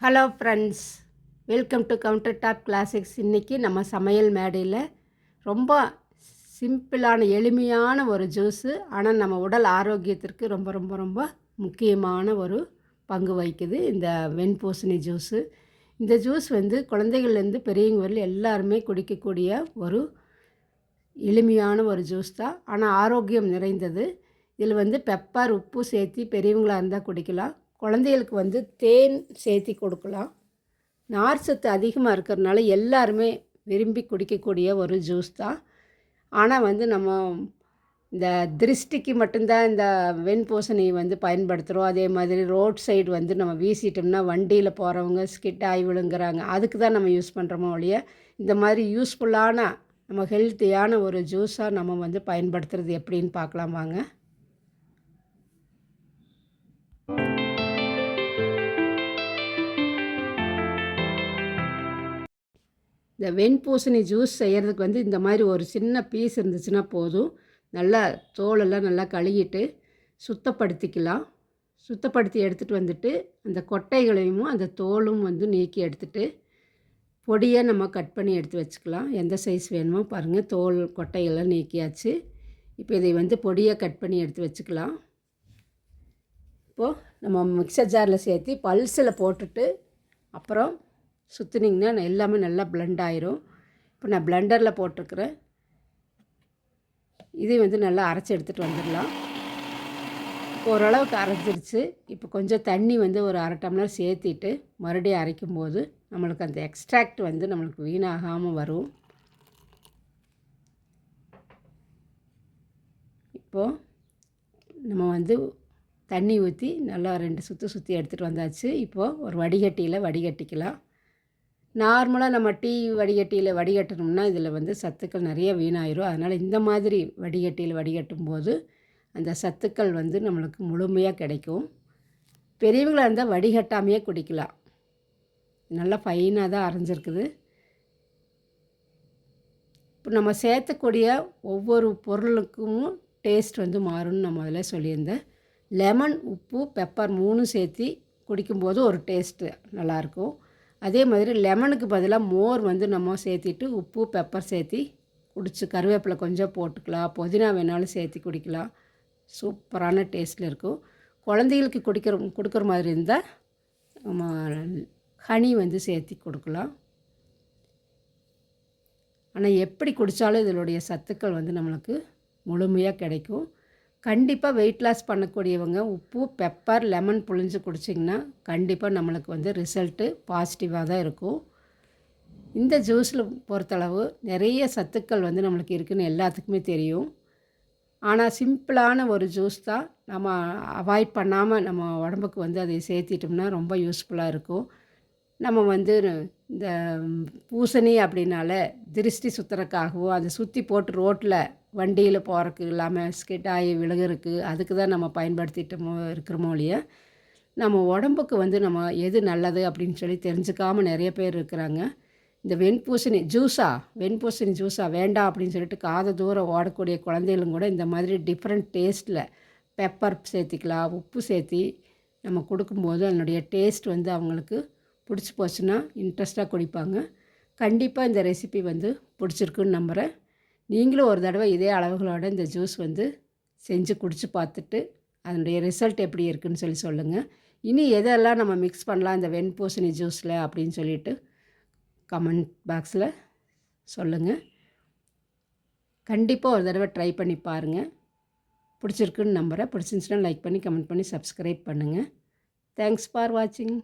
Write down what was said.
Hello friends welcome to counter top classics இன்றைக்கி நம்ம சமையல் மேடையில் ரொம்ப சிம்பிளான எளிமையான ஒரு ஜூஸு ஆனால் நம்ம உடல் ஆரோக்கியத்திற்கு ரொம்ப ரொம்ப ரொம்ப முக்கியமான ஒரு பங்கு வகிக்குது இந்த வெண்பூசணி ஜூஸு இந்த ஜூஸ் வந்து குழந்தைகள்லேருந்து பெரியவங்க வரல எல்லாருமே குடிக்கக்கூடிய ஒரு எளிமையான ஒரு ஜூஸ் தான். ஆனால் ஆரோக்கியம் நிறைந்தது. இதில் வந்து பெப்பர் உப்பு சேர்த்து பெரியவங்களாக இருந்தால் குடிக்கலாம். குழந்தைகளுக்கு வந்து தேன் சேர்த்தி கொடுக்கலாம். நார் சத்து அதிகமாக இருக்கிறதுனால எல்லாருமே விரும்பி குடிக்கக்கூடிய ஒரு ஜூஸ் தான். ஆனால் வந்து நம்ம இந்த திருஷ்டிக்கு மட்டும்தான் இந்த வெண்பூசணி வந்து பயன்படுத்துகிறோம் அதே மாதிரி ரோட் சைடு வந்து நம்ம வீசிட்டோம்னா வண்டியில் போகிறவங்க ஸ்கிட் ஆகி விழுங்குறாங்க. அதுக்கு தான் நம்ம யூஸ் பண்ணுறோமோ ஒழிய இந்த மாதிரி யூஸ்ஃபுல்லான நம்ம ஹெல்த்தியான ஒரு ஜூஸாக நம்ம வந்து பயன்படுத்துறது எப்படின்னு பார்க்கலாம் வாங்க. இந்த வெண்பூசணி ஜூஸ் செய்கிறதுக்கு வந்து இந்த மாதிரி ஒரு சின்ன பீஸ் இருந்துச்சுன்னா போதும். நல்லா தோலெல்லாம் நல்லா கழுகிட்டு சுத்தப்படுத்திக்கலாம். சுத்தப்படுத்தி எடுத்துகிட்டு வந்துட்டு அந்த கொட்டைகளையும் அந்த தோலும் வந்து நீக்கி எடுத்துகிட்டு பொடியாக நம்ம கட் பண்ணி எடுத்து வச்சுக்கலாம். எந்த சைஸ் வேணுமோ பாருங்கள் தோல் கொட்டைகள்லாம் நீக்கியாச்சு. இப்போ இதை வந்து பொடியாக கட் பண்ணி எடுத்து வச்சுக்கலாம். இப்போது நம்ம மிக்சர் ஜாரில் சேர்த்து பல்ஸில் போட்டுட்டு அப்புறம் சுற்றுனிங்கன்னா எல்லாமே நல்லா பிளெண்ட் ஆயிரும். இப்போ நான் பிளெண்டரில் போட்டிருக்கிறேன். இதை வந்து நல்லா அரைச்சி எடுத்துகிட்டு வந்துடலாம். ஓரளவுக்கு அரைஞ்சிருச்சு. இப்போ கொஞ்சம் தண்ணி வந்து ஒரு அரை டம்ளர் சேர்த்திட்டு மறுபடியும் அரைக்கும் போது நம்மளுக்கு அந்த எக்ஸ்ட்ராக்ட் வந்து நம்மளுக்கு வீணாகாமல் வரும். இப்போது நம்ம வந்து தண்ணி ஊற்றி நல்லா ரெண்டு சுற்றி சுற்றி எடுத்துகிட்டு வந்தாச்சு. இப்போது ஒரு வடிகட்டியில் வடிகட்டிக்கலாம். நார்மலாக நம்ம டீ வடிகட்டியில் வடிகட்டணும்னா இதில் வந்து சத்துக்கள் நிறைய வீணாயிரும். அதனால் இந்த மாதிரி வடிகட்டியில் வடிகட்டும் போது அந்த சத்துக்கள் வந்து நம்மளுக்கு முழுமையாக கிடைக்கும். பெரியவங்களாக இருந்தால் வடிகட்டாமையே குடிக்கலாம். நல்லா ஃபைனாக தான் அரைஞ்சிருக்குது. இப்போ நம்ம சேர்த்தக்கூடிய ஒவ்வொரு பொருளுக்கும் டேஸ்ட் வந்து மாறும்னு நான் முதல்ல சொல்லியிருந்தேன் லெமன் உப்பு பெப்பர் மூணு சேர்த்து குடிக்கும்போது ஒரு டேஸ்ட்டு நல்லாயிருக்கும் அதே மாதிரி லெமனுக்கு பதிலாக மோர் வந்து நம்ம சேர்த்திட்டு உப்பு பெப்பர் சேர்த்தி குடிச்சு கருவேப்பிலை கொஞ்சம் போட்டுக்கலாம். புதினா வேணாலும் சேர்த்து குடிக்கலாம். சூப்பரான டேஸ்ட்டில் இருக்கும். குழந்தைகளுக்கு குடிக்கிற கொடுக்குற மாதிரி இருந்தால் நம்ம ஹனி வந்து சேர்த்தி கொடுக்கலாம். ஆனால் எப்படி குடித்தாலும் இதனுடைய சத்துக்கள் வந்து நம்மளுக்கு முழுமையாக கிடைக்கும். கண்டிப்பாக வெயிட் லாஸ் பண்ணக்கூடியவங்க உப்பு பெப்பர் லெமன் புழிஞ்சு குடிச்சிங்கன்னா கண்டிப்பாக நம்மளுக்கு வந்து ரிசல்ட்டு பாசிட்டிவாக தான் இருக்கும். இந்த ஜூஸில் பொறுத்தளவு நிறைய சத்துக்கள் வந்து நம்மளுக்கு இருக்குதுன்னு எல்லாத்துக்குமே தெரியும். ஆனால் சிம்பிளான ஒரு ஜூஸ் தான் நம்ம அவாய்ட் பண்ணாமல் நம்ம உடம்புக்கு வந்து அதை சேர்த்திட்டோம்னா ரொம்ப யூஸ்ஃபுல்லாக இருக்கும். நம்ம வந்து இந்த பூசணி அப்படின்னால திருஷ்டி சுற்றுறக்காகவோ அதை சுற்றி போட்டு ரோட்டில் வண்டியில் போகிறக்கு இல்லாமல் ஸ்கிட் ஆகி விழுகிறதுக்கு அதுக்கு தான் நம்ம பயன்படுத்திட்டோமோ இருக்கிறோமோ இல்லையா நம்ம உடம்புக்கு வந்து நம்ம எது நல்லது அப்படின்னு சொல்லி தெரிஞ்சுக்காமல் நிறைய பேர் இருக்கிறாங்க. இந்த வெண்பூசணி ஜூஸா வெண்பூசணி ஜூஸா வேண்டாம் அப்படின்னு சொல்லிட்டு காத தூரம் ஓடக்கூடிய குழந்தைகளும் கூட இந்த மாதிரி டிஃப்ரெண்ட் டேஸ்ட்டில் பெப்பர் சேர்த்திக்கலாம் உப்பு சேர்த்தி நம்ம கொடுக்கும்போது அதனுடைய டேஸ்ட் வந்து அவங்களுக்கு பிடிச்சி போச்சுன்னா இன்ட்ரெஸ்ட்டாக குடிப்பாங்க. கண்டிப்பாக இந்த ரெசிபி வந்து பிடிச்சிருக்குன்னு நம்புகிறேன் நீங்களும் ஒரு தடவை இதே அளவுகளோட இந்த ஜூஸ் வந்து செஞ்சு குடித்து பார்த்துட்டு அதனுடைய ரிசல்ட் எப்படி இருக்குதுன்னு சொல்லி சொல்லுங்கள் இனி எதெல்லாம் நம்ம மிக்ஸ் பண்ணலாம் இந்த வெண்பூசணி ஜூஸில் அப்படின்னு சொல்லிட்டு கமெண்ட் பாக்ஸில் சொல்லுங்கள் கண்டிப்பாக ஒரு தடவை ட்ரை பண்ணி பாருங்கள் பிடிச்சிருக்குன்னு நம்புகிறேன் பிடிச்சிருந்துச்சுன்னா லைக் பண்ணி கமெண்ட் பண்ணி சப்ஸ்கிரைப் பண்ணுங்கள் தேங்க்ஸ் ஃபார் வாட்சிங்